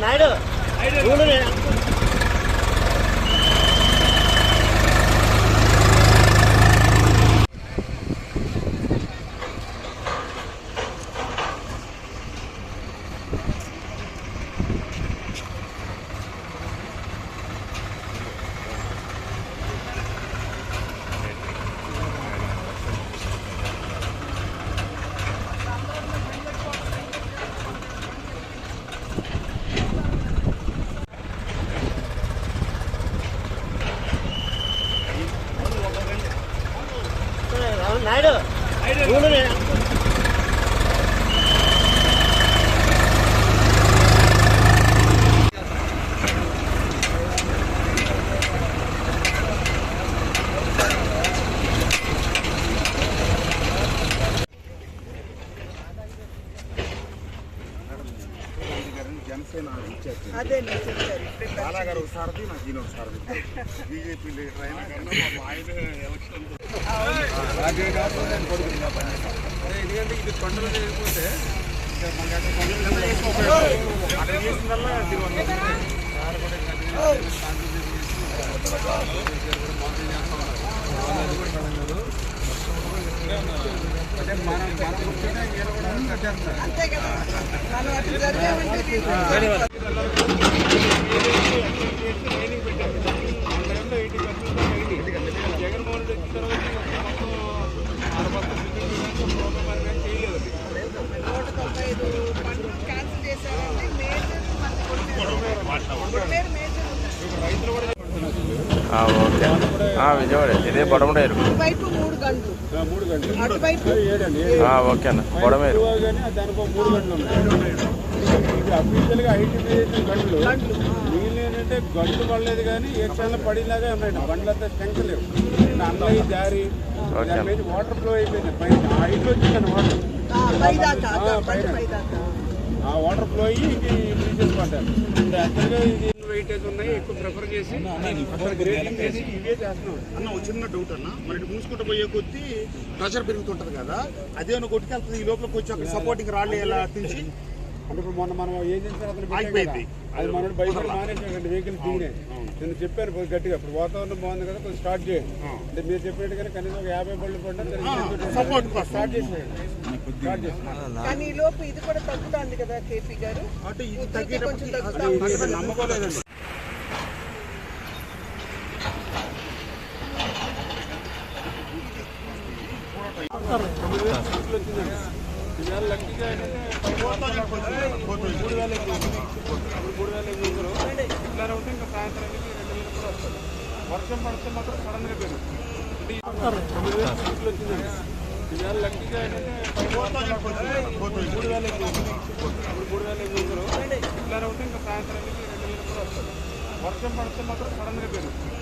నాయుడు చూడు నేను నాయుడు. నేను జనసేన ఇచ్చారు అదే బాలా గారు ఒకసారి నాకు ఈయన ఒకసారి బీజేపీ లీడర్ అయినా కన్నా ఆయన ఎలక్షన్ ఎందుకంటే ఇది అక్కడ చేసిందల్లా దీనివల్ల అంటే మనం మనం కూర్చొని ఈయన కూడా కట్టేస్తారు అంతే కదా మనం అటు జరిగామంటే తీసుకుంటాం. జగన్మోహన్ రెడ్డి తర్వాత నూట తొంభై ఐదు క్యాన్సిల్ చేశారంటే మేజర్ మేజర్ ఉంది. ఆ, ఓకే. ఆ, విజయవాడ ఇదే బొడమడేరు. ఓకే అన్న. బొడమేరు. కానీ దానికి ఒక మూడు గంటలు ఉన్నాయి. ఇది అఫీషియల్గా ఐడెంటిఫికేషన్ గంటలు. మిగిలిన ఏంటంటే గంటలు పడలేదు కానీ ఏ క్షణంలో పడిలాగా ఉన్నాయి. బండ్లు అంతా స్ట్రెంగ్త్ లేవు అన్నయ్య జారి దాని మీద వాటర్ ఫ్లో అయిపోయింది. పైన ఆ హైట్ వచ్చిందండి వాటర్. ఆ వాటర్ ఫ్లో అయ్యి ఇది బ్రీచెస్ పడ్డారు. యాక్చువల్గా ఇది వెయిటేజ్ ఉన్నాయి ఎక్కువ ప్రిఫర్ చేసి అసలు గ్రేడింగ్ చేసి ఇవే చేస్తున్నాం. అన్న ఒక చిన్న డౌట్ అన్న మరి మూసుకుంటూ పోయే కొద్దీ ప్రెషర్ పెరుగుతుంటది కదా అదే నువ్వు కొట్టుకెళ్తుంది ఈ లోపల కొంచెం అక్కడ సపోర్టింగ్ రాళ్ళు ఎలా తెచ్చి అంటే ఇప్పుడు మొన్న మనం ఏజెన్సీ అతను పెట్టాం ఆగిపోయింది. అది మనోడు బయట మానేసాడు వెహికల్ దిగినాయి నేను చెప్పాను గట్టిగా ఇప్పుడు వాతావరణం బాగుంది కదా కొంచెం స్టార్ట్ చేయండి. అంటే మీరు చెప్పినట్టుగానే కనీసం ఒక యాభై బళ్ళు పడ్డా స్టార్ట్ చేసేయండి. కానీ ఈ లోపు ఇది కూడా తగ్గుతుంది కదా కేపీ గారు. కొంచెం తగ్గుతా అసలు ఉంది. అసలు నమ్మకోలేదండి తొమ్మిది వేలు సీట్లు వచ్చిందండి ఇవాళ లక్కీగా ఏంటంటే మూడు వేల మూడు వేల ఇట్లా ఉంటే ఇంకా సాయంత్రానికి రెండు వేలు కూడా వస్తుంది వర్షం పడితే మాత్రం సడన్గా పెరుగుతుంది తొమ్మిది వేలు సీట్లు వచ్చిందండి మూడు వేల ఎనిమిది సాయంత్రానికి రెండు వేలు కూడా వస్తుంది వర్షం పడితే మాత్రం సడన్గా పెరుగుతుంది